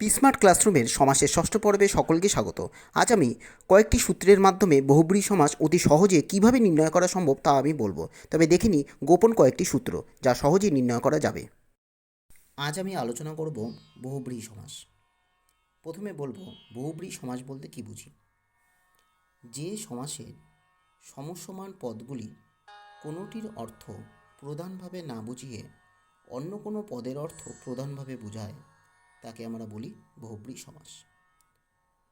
পিসমার্ট ক্লাসরুমের সমাসের ষষ্ঠ পর্বে সকলকে স্বাগত। আজ আমি কয়েকটি সূত্রের মাধ্যমে বহুব্রী সমাস অতি সহজে কীভাবে নির্ণয় করা সম্ভব তা আমি বলব। তবে দেখে নিই গোপন কয়েকটি সূত্র, যা সহজেই নির্ণয় করা যাবে। আজ আমি আলোচনা করব বহুব্রী সমাস প্রথমে বলব বহুব্রী সমাস বলতে কি বুঝি? যে সমাসের সমসমান পদগুলি কোনোটির অর্থ প্রধানভাবে না বুঝিয়ে অন্য কোনো পদের অর্থ প্রধানভাবে বোঝায় তাকে আমরা বলি বহুব্রী সমাস।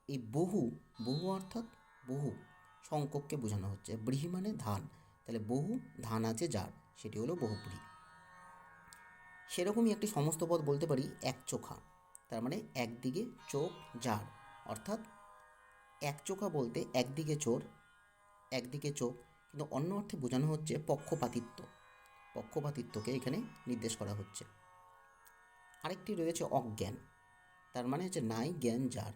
এই বহু বহু অর্থাৎ বহু সংখ্যককে বোঝানো হচ্ছে। ব্রীহি মানে ধান। তাহলে বহু ধান আছে যার, সেটি হলো বহুব্রী। সেরকমই একটি সমস্ত পদ বলতে পারি এক চোখা। তার মানে একদিকে চোখ যার, অর্থাৎ এক চোখা বলতে একদিকে চোর, একদিকে চোখ। কিন্তু অন্য অর্থে বোঝানো হচ্ছে পক্ষপাতিত্ব। পক্ষপাতিত্বকে এখানে নির্দেশ করা হচ্ছে। আরেকটি রয়েছে অজ্ঞান। তার মানে হচ্ছে নাই জ্ঞান যার।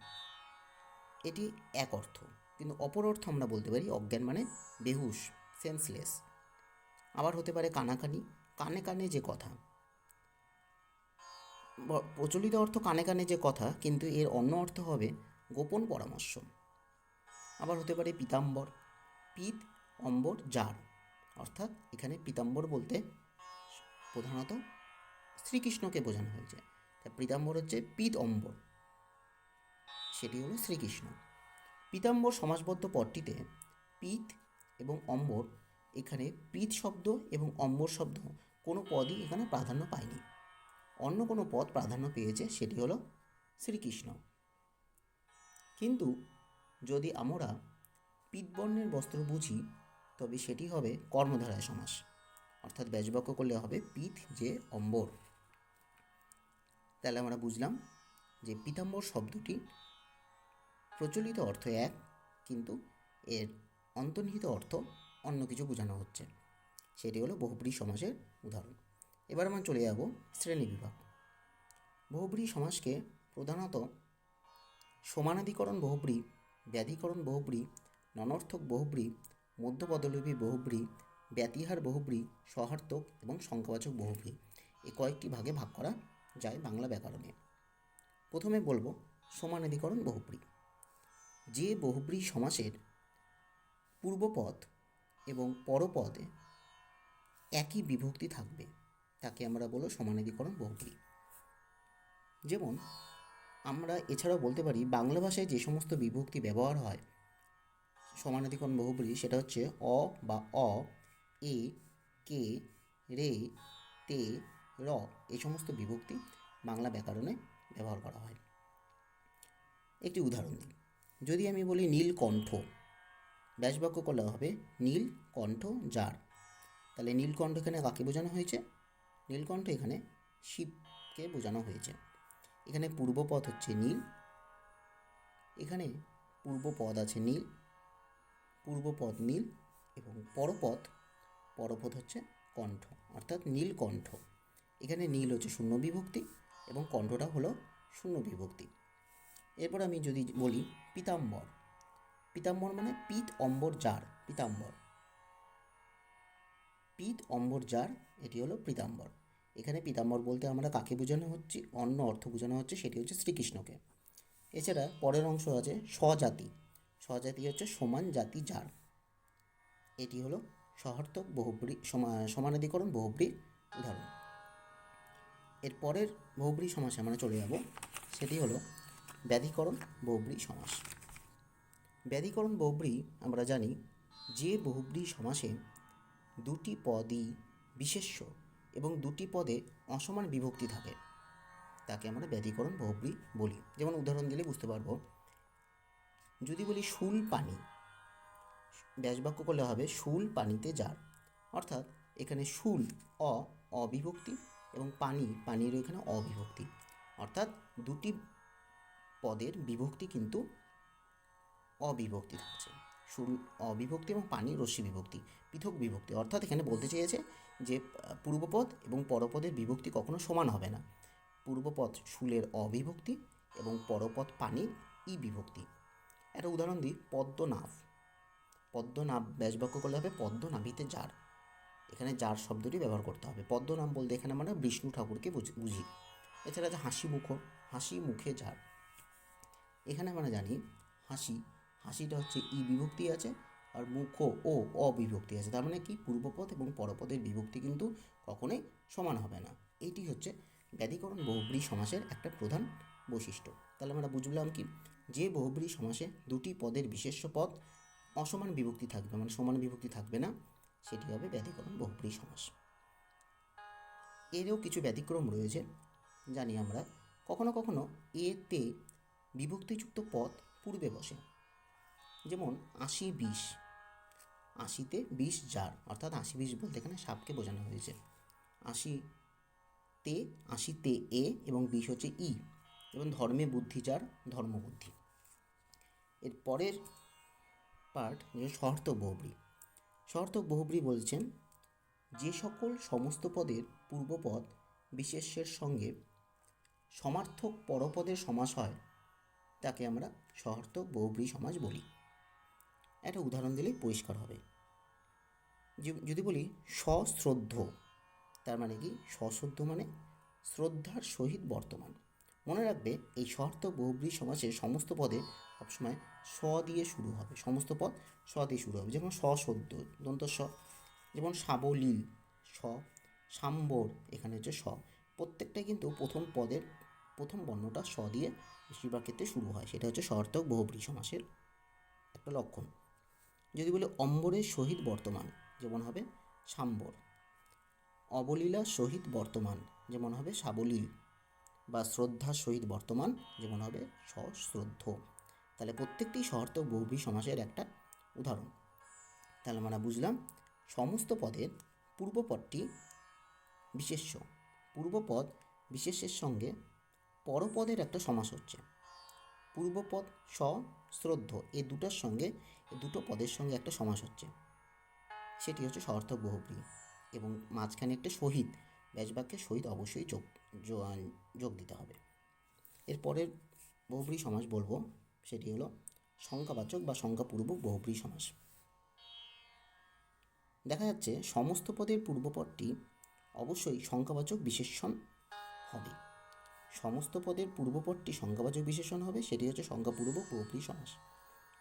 এটি এক অর্থ। কিন্তু অপর অর্থ আমরা বলতে পারি অজ্ঞান মানে বেহুশ সেন্সলেস আবার হতে পারে কানাকানি। কানে কানে যে কথা। প্রচলিত অর্থ কানে কানে যে কথা, কিন্তু এর অন্য অর্থ হবে গোপন পরামর্শ। আবার হতে পারে পীতাম্বর। পিত, অম্বর জার অর্থাৎ এখানে পীতাম্বর বলতে প্রধানত শ্রীকৃষ্ণকে বোঝানো হয়েছে। তা পীতাম্বর হচ্ছে পিত অম্বর সেটি হলো শ্রীকৃষ্ণ। পীতাম্বর সমাজবদ্ধ পদটিতে পিত এবং অম্বর এখানে পিত শব্দ এবং অম্বর শব্দ কোনো পদই এখানে প্রাধান্য পায়নি। অন্য কোনো পদ প্রাধান্য পেয়েছে সেটি হলো শ্রীকৃষ্ণ। কিন্তু যদি আমরা পিতবর্ণের বস্ত্র বুঝি, তবে সেটি হবে কর্মধারায় সমাস। অর্থাৎ ব্যাজবাক্য করলে হবে পিত যে অম্বর। তাহলে আমরা বুঝলাম যে পীতাম্বর শব্দটি প্রচলিত অর্থ এক, কিন্তু এর অন্তর্নিহিত অর্থ অন্য কিছু বোঝানো হচ্ছে। সেটি হলো বহুব্রী সমাসের উদাহরণ। এবার আমরা চলে যাব শ্রেণি বিভাগ। বহুব্রী সমাসকে প্রধানত সমানাধিকরণ বহুব্রী, ব্যাধিকরণ বহুব্রী, ননর্থক বহুব্রী, মধ্যপদলোপী বহুব্রী, ব্যতিহার বহুব্রী, সহার্থক এবং সংখ্যাবাচক বহুব্রী এই কয়েকটি ভাগে ভাগ করা যায় বাংলা ব্যাকরণে। প্রথমে বলব সমানাধিকরণ বহুব্রী যে বহুব্রী সমাসের পূর্বপদ এবং পরপদে একই বিভক্তি থাকবে, তাকে আমরা বলব সমানাধিকরণ বহুব্রী যেমন, আমরা এছাড়াও বলতে পারি বাংলা ভাষায় যে সমস্ত বিভক্তি ব্যবহার হয়, সমানাধিকরণ বহুব্রী সেটা হচ্ছে অ বা অ, এ, কে, রে, তে র এই সমস্ত বিভক্তি বাংলা ব্যাকরণে ব্যবহার করা হয়। একটি উদাহরণ দিই। যদি আমি বলি নীলকণ্ঠ ব্যাসবাক্য করলে হবে নীল কণ্ঠ যার। তাহলে নীলকণ্ঠ এখানে কাকে বোঝানো হয়েছে? নীলকণ্ঠ এখানে শিবকে বোঝানো হয়েছে। এখানে পূর্বপদ হচ্ছে নীল, এখানে পূর্বপদ আছে নীল পূর্বপদ নীল এবং পরপদ পরপদ হচ্ছে কণ্ঠ, অর্থাৎ নীলকণ্ঠ এখানে নীল হচ্ছে শূন্য বিভক্তি এবং কণ্ঠটা হলো শূন্য বিভক্তি। এরপর আমি যদি বলি পীতাম্বর। পীতাম্বর মানে পিত অম্বর জার পীতাম্বর। পিত অম্বর জার এটি হলো পীতাম্বর। এখানে পীতাম্বর বলতে আমরা কাকে বোঝানো হচ্ছে? অন্য অর্থ বোঝানো হচ্ছে, সেটি হচ্ছে শ্রীকৃষ্ণকে। এছাড়া পরের অংশ আছে স্বজাতি। স্বজাতি হচ্ছে সমান জাতি যার। এটি হলো সহার্থক বহুব্রী সমা- সমানাধিকরণ বহুব্রীর উদাহরণ। এর পরের বহুব্রী সমাসে আমরা চলে যাব। সেটি হলো ব্যাধিকরণ বহুব্রী সমাস। ব্যাধিকরণ বহুব্রী আমরা জানি যে বহুব্রী সমাসে দুটি পদই বিশেষ্য এবং দুটি পদে অসমান বিভক্তি থাকে। তাকে আমরা ব্যাধিকরণ বহুব্রী বলি। যেমন উদাহরণ দিলে বুঝতে পারব। যদি বলি শুল পানি, ব্যাসবাক্য করলে হবে শুল পানিতে যার। অর্থাৎ এখানে শুল অ, অবিভক্তি এবং পানি, পানির এখানে অবিভক্তি। অর্থাৎ দুটি পদের বিভক্তি কিন্তু অবিভক্তি থাকছে। শুল অবিভক্তি এবং পানি রশ্মি বিভক্তি, পৃথক বিভক্তি। অর্থাৎ এখানে বলতে চেয়েছে যে পূর্বপদ এবং পরপদের বিভক্তি কখনো সমান হবে না। পূর্বপদ শুলের অবিভক্তি এবং পরপদ পানির ই বিভক্তি। একটা উদাহরণ দিই, পদ্মনাভ। পদ্মনাভ ব্যাসবাক্য করলে হবে পদ্মনাভিতে যার। এখানে যার শব্দটি ব্যবহার করতে হবে। পদ্মনাম বলতে এখানে আমরা বিষ্ণু ঠাকুরকে বুঝি এছাড়া আছে হাসি মুখ, হাসি মুখে যার। এখানে আমরা জানি হাসি, হাসিটা হচ্ছে ই বিভক্তি আছে আর মুখ ও অবিভক্তি আছে। তার মানে কি? পূর্বপদ এবং পরপদের বিভক্তি কিন্তু কখনোই সমান হবে না। এইটি হচ্ছে ব্যাধিকরণ বহুব্রী সমাসের একটা প্রধান বৈশিষ্ট্য। তাহলে আমরা বুঝলাম কি? যে বহুব্রী সমাসে দুটি পদের বিশেষ্য পদ অসমান বিভক্তি থাকবে মানে সমান বিভক্তি থাকবে না। সেটি হবে ব্যতিক্রম বহুব্রী সমাস। এরও কিছু ব্যতিক্রম রয়েছে, জানি আমরা কখনো কখনো এতে বিভক্তিযুক্ত পদ পূর্বে বসে। যেমন আশি বিশ, আশিতে বিশ জার অর্থাৎ আশি বিশ বলতে এখানে সাপকে বোঝানো হয়েছে। আশি তে আশিতে এ এবং বিশ হচ্ছে ই, এবং ধর্মে বুদ্ধি যার, ধর্মবুদ্ধি। এর পরের পার্ট যে সহার্থক বহুব্রী। সহার্থক বহুব্রী বলছেন, যে সকল সমস্ত পদের পূর্বপদ বিশেষ্যের সঙ্গে সমার্থক পরপদের সমাস হয়, তাকে আমরা সহার্থক বহুব্রী সমাজ বলি। একটা উদাহরণ দিলেই পরিষ্কার হবে। যদি বলি সশ্রদ্ধ, তার মানে কি? সশ্রদ্ধ মানে শ্রদ্ধার সহিত বর্তমান। মনে রাখবে, এই সহার্থক বহুব্রী সমাসে সমস্ত পদে সবসময় স দিয়ে শুরু হবে। সমস্ত পদ স দিয়ে শুরু হবে। যেমন সশ্রদ্ধ দন্ত স যেমন সাবলীল স সাম্বর, এখানে হচ্ছে স প্রত্যেকটাই কিন্তু প্রথম পদের, প্রথম বর্ণটা স দিয়ে বেশিরভাগ ক্ষেত্রে শুরু হয়। সেটা হচ্ছে সহার্থক বহুব্রী সমাসের একটা লক্ষণ। যদি বলি অম্বরের সহিত বর্তমান, যেমন হবে সাম্বর। অবলীলা সহিত বর্তমান, যেমন হবে সাবলীল। বা শ্রদ্ধার সহিত বর্তমান যেমন হবে সশ্রদ্ধ। তাহলে প্রত্যেকটি সহার্থক বহুব্রী সমাসের একটা উদাহরণ। তাহলে আমরা বুঝলাম, সমস্ত পদের পূর্বপদটি বিশেষ্য। পূর্বপদ বিশেষের সঙ্গে পরপদের একটা সমাস হচ্ছে। পূর্বপদ স শ্রদ্ধ এই দুটার সঙ্গে এই দুটো পদের সঙ্গে একটা সমাস হচ্ছে। সেটি হচ্ছে সহার্থক বহুব্রী এবং মাঝখানে একটা শহীদ ব্যাসবাক্যের সহিত অবশ্যই যোগ যোগ দিতে হবে। এরপরের বহুব্রী সমাস বলব, সেটি হলো সংখ্যাবাচক বা সংখ্যাপূর্বক বহুব্রী সমাস। দেখা যাচ্ছে সমস্ত পদের পূর্বপদটি অবশ্যই সংখ্যাবাচক বিশেষণ হবে। সমস্ত পদের পূর্বপদটি সংখ্যাবাচক বিশেষণ হবে, সেটি হচ্ছে সংখ্যাপূর্বক বহুব্রী সমাস।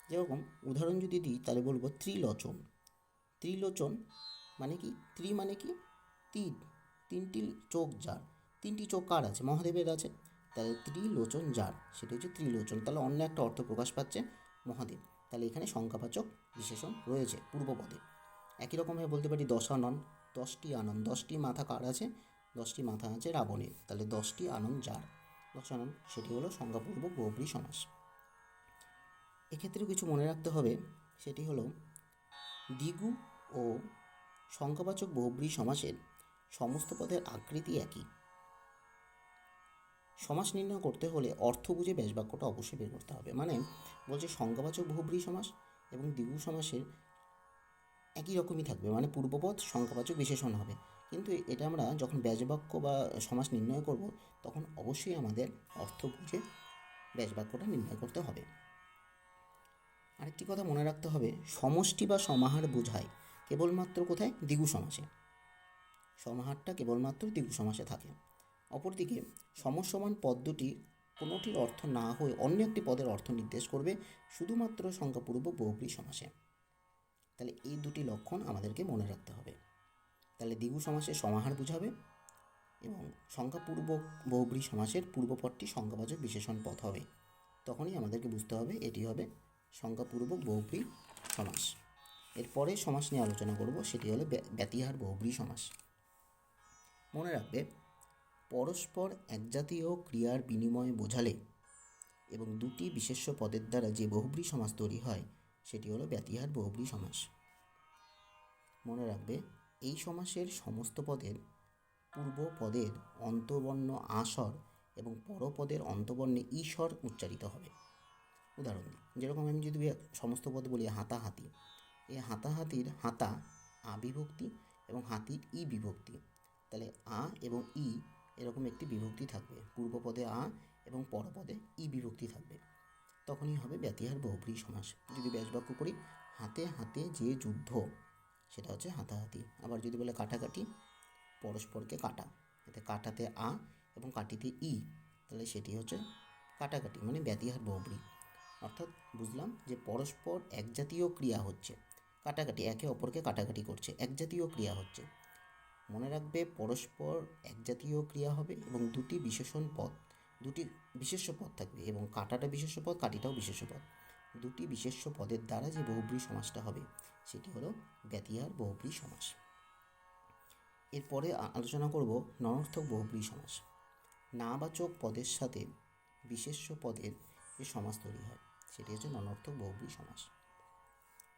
যেরকম উদাহরণ যদি দিই, তাহলে বলব ত্রিলোচন। ত্রিলোচন মানে কি? ত্রি মানে কি? তিন তিনটি চোখ যার। তিনটি চোখ কার আছে? মহাদেবের আছে। তাহলে ত্রিলোচন যার? সেটা হচ্ছে ত্রিলোচন। তাহলে অন্য একটা অর্থ প্রকাশ পাচ্ছে মহাদেব। তাহলে এখানে সংখ্যাবাচক বিশেষণ রয়েছে পূর্বপদে। একই রকমভাবে বলতে পারি দশানন দশটি আনন। দশটি মাথা কার আছে? দশটি মাথা আছে রাবণের। তাহলে দশটি আনন যার? দশানন সেটি হলো সংখ্যাপূর্বক বহুব্রী সমাস। এক্ষেত্রে কিছু মনে রাখতে হবে। সেটি হলো দ্বিগু ও সংখ্যাবাচক বহুব্রী সমাসের সমস্ত পদের আকৃতি একই। সমাস নির্ণয় করতে হলে অর্থ বুঝে ব্যাসবাক্যটা অবশ্যই বের করতে হবে। মানে বলছে সংজ্ঞাবাচক বহুব্রী সমাস এবং দ্বিগু সমাসের একই রকমই থাকবে। মানে পূর্বপদ সংখ্যাবাচক বিশেষণ হবে। কিন্তু এটা আমরা যখন ব্যাসবাক্য বা সমাস নির্ণয় করব, তখন অবশ্যই আমাদের অর্থ বুঝে ব্যাসবাক্যটা নির্ণয় করতে হবে। আরেকটি কথা মনে রাখতে হবে, সমষ্টি বা সমাহার বোঝায় কেবলমাত্র কোথায়? দ্বিগু সমাসে। সমাহারটা কেবলমাত্র দ্বিগু সমাসে থাকে। অপরদিকে সমসমান পদ দুটি কোনোটির অর্থ না হয়ে অন্য একটি পদের অর্থ নির্দেশ করবে, শুধুমাত্র সংখ্যাপূর্ব বহুব্রী সমাসে। তাহলে এই দুটি লক্ষণ আমাদেরকে মনে রাখতে হবে। তাহলে দ্বিগু সমাসের সমাহার বুঝাবে এবং সংখ্যাপূর্বক বহুব্রী সমাসের পূর্বপদটি সংখ্যাবাচক বিশেষণ পদ হবে। তখনই আমাদেরকে বুঝতে হবে এটি হবে সংখ্যাপূর্বক বহুব্রী সমাস। এরপরে সমাস নিয়ে আলোচনা করব, সেটি হলো ব্য- ব্যতিহার বহুব্রী সমাস। মনে রাখবে পরস্পর একজাতীয় ক্রিয়ার বিনিময়ে বোঝালে এবং দুটি বিশেষ্য পদের দ্বারা যে বহুব্রী সমাস তৈরি হয়, সেটি হলো ব্যতিহার বহুব্রী সমাস। মনে রাখবে, এই সমাসের সমস্ত পদের পূর্ব পদের অন্তবর্ণ আসর এবং পরপদের অন্তবর্ণে ঈশ্বর উচ্চারিত হবে। উদাহরণ দিই, যেরকম আমি যদি সমস্ত পদ বলি হাতাহাতি এই হাতাহাতির হাতা আ বিভক্তি এবং হাতির ই বিভক্তি। তাহলে আ এবং ই এরকম একটি বিভক্তি থাকবে। পূর্বপদে আ এবং পরপদে ই বিভক্তি থাকবে। তখনই হবে ব্যতিহার বহুব্রী সমাস। যদি ব্যাসবাক্য করি হাতে হাতে যে যুদ্ধ, সেটা হচ্ছে হাতাহাতি। আবার যদি বলে কাটাকাটি, পরস্পরকে কাটা। এতে কাটাতে আ এবং কাটিতে ই, তাহলে সেটি হচ্ছে কাটাকাটি মানে ব্যতিহার বহুব্রী অর্থাৎ বুঝলাম যে পরস্পর একজাতীয় ক্রিয়া হচ্ছে। কাটাকাটি, একে অপরকে কাটাকাটি করছে। একজাতীয় ক্রিয়া হচ্ছে। মনে রাখবে পরস্পর একজাতীয় ক্রিয়া হবে এবং দুটি বিশেষণ পদ, দুটি বিশেষ্য পদ থাকবে এবং কাটাটা বিশেষ্য পদ, কাটিটাও বিশেষ্য পদ। দুটি বিশেষ্য পদের দ্বারা যে বহুব্রী সমাসটা হবে, সেটি হলো ব্যতিহার বহুব্রী সমাস। এরপরে আলোচনা করব ননর্থক বহুব্রী সমাস। নাবাচক পদের সাথে বিশেষ্য পদের যে সমাস তৈরি হয়, সেটি হচ্ছে ননর্থক বহুব্রী সমাস।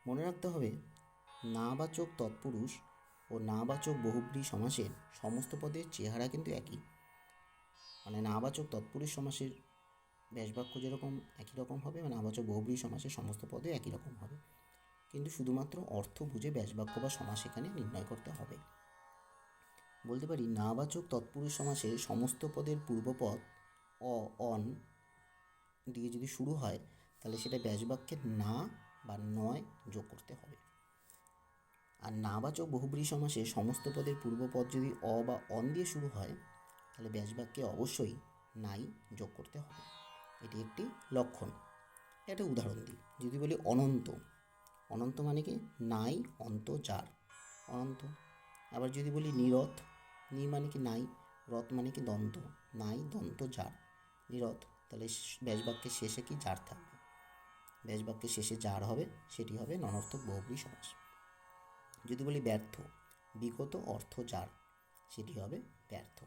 মনে রাখতে হবে, নাবাচক তৎপুরুষ ও নাবাচক বহুব্রী সমাসের সমস্ত পদের চেহারা কিন্তু একই। মানে নাবাচক তৎপুরুষ সমাসের ব্যাসবাক্য যেরকম একই রকম হবে মানে নাবাচক বহুব্রী সমাসের সমস্ত পদে একই রকম হবে। কিন্তু শুধুমাত্র অর্থ বুঝে ব্যাসবাক্য বা সমাস এখানে নির্ণয় করতে হবে। বলতে পারি, নাবাচক তৎপুরুষ সমাসের সমস্ত পদের পূর্বপদ অ, অন দিয়ে যদি শুরু হয়, তাহলে সেটা ব্যাসবাক্যের না বা নয় যোগ করতে হবে। আর নাবাচক বহুব্রী সমাসে সমস্ত পদের পূর্বপদ যদি অ বা অন দিয়ে শুরু হয়, তাহলে ব্যাসবাক্যে অবশ্যই নাই যোগ করতে হবে। এটি একটি লক্ষণ। একটা উদাহরণ দিই। যদি বলি অনন্ত অনন্ত মানে কি? নাই, অন্ত, যার। অনন্ত। আবার যদি বলি নিরথ, নি মানে কি নাই? রথ মানে কি দন্ত? নাই, দন্ত, যার। নিরথ, তাহলে ব্যাসবাক্যের শেষে কি যার থাকবে? ব্যাসবাক্যের শেষে যার হবে, সেটি হবে ননর্থক বহুব্রী সমাস। যদি বলি ব্যর্থ, বিগত অর্থ যার, সেটি হবে ব্যর্থ।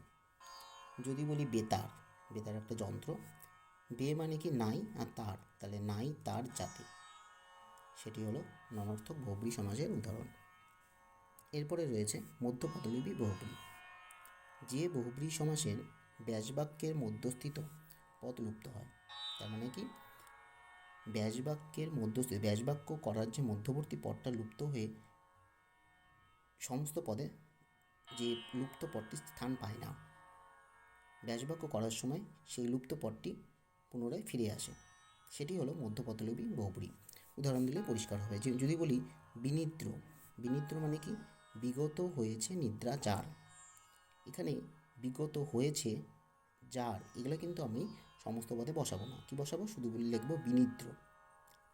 যদি বলি বেতার বেতার একটা যন্ত্র, বে মানে কি নাই আর তার, তাহলে নাই তার জাতি। সেটি হলো ননর্থক বহুব্রী সমাজের উদাহরণ। এরপরে রয়েছে মধ্যপদলিপি বহুব্রী। যে বহুব্রী সমাসের ব্যাসবাক্যের মধ্যস্থিত পদ লুপ্ত হয়, তার মানে কি? ব্যাসবাক্যের মধ্যস্থিত, ব্যাসবাক্য করার যে মধ্যবর্তী পদটা লুপ্ত হয়ে সমস্ত পদে যে লুপ্ত পদটি স্থান পায় না। ব্যাসবাক্য করার সময় সেই লুপ্ত পদটি পুনরায় ফিরে আসে। সেটি হলো মধ্যপদলিপি বহুব্রী উদাহরণ দিলে পরিষ্কার হবে। যে, যদি বলি বিনিদ্র বিনিদ্র মানে কি? বিগত হয়েছে নিদ্রা যার। এখানে বিগত হয়েছে যার, এগুলো কিন্তু আমি সমস্ত পদে বসাবো না। কি বসাবো? শুধু বলি লিখব বিনিদ্র।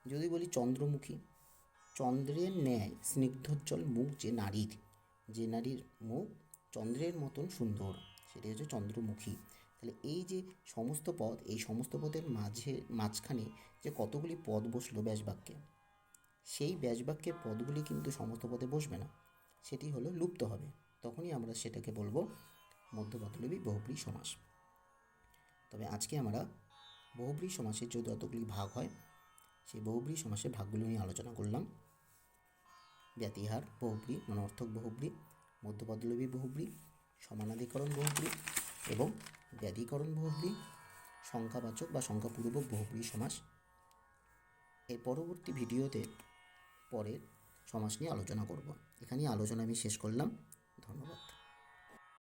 যদি বলি চন্দ্রমুখী চন্দ্রের ন্যায় স্নিগ্ধোজ্জ্বল মুখ যে নারীর যে নারীর মুখ চন্দ্রের মতন সুন্দর সেটি হচ্ছে চন্দ্রমুখী। তাহলে এই যে সমস্ত পদ, এই সমস্ত পদের মাঝে, মাঝখানে যে কতগুলি পদ বসল ব্যাসবাক্যে, সেই ব্যাসবাক্যের পদগুলি কিন্তু সমস্ত পদে বসবে না। সেটি হলো লুপ্ত হবে। তখনই আমরা সেটাকে বলব মধ্যপদলিপি বহুব্রী সমাস। তবে আজকে আমরা বহুব্রী সমাসের যে যতগুলি ভাগ হয় সেই বহুব্রী সমাসের ভাগগুলো নিয়ে আলোচনা করলাম। ব্যতিহার বহুব্রী অনর্থক বহুব্রী মধ্যপদলিপি বহুব্রী, সমানাধিকরণ বহুব্রী এবং ব্যাধিকরণ বহুব্রী, সংখ্যাবাচক বা সংখ্যাপূর্বক বহুব্রী সমাস। এর পরবর্তী ভিডিওতে পরের সমাস নিয়ে আলোচনা করব। এখানেই আলোচনা আমি শেষ করলাম। ধন্যবাদ।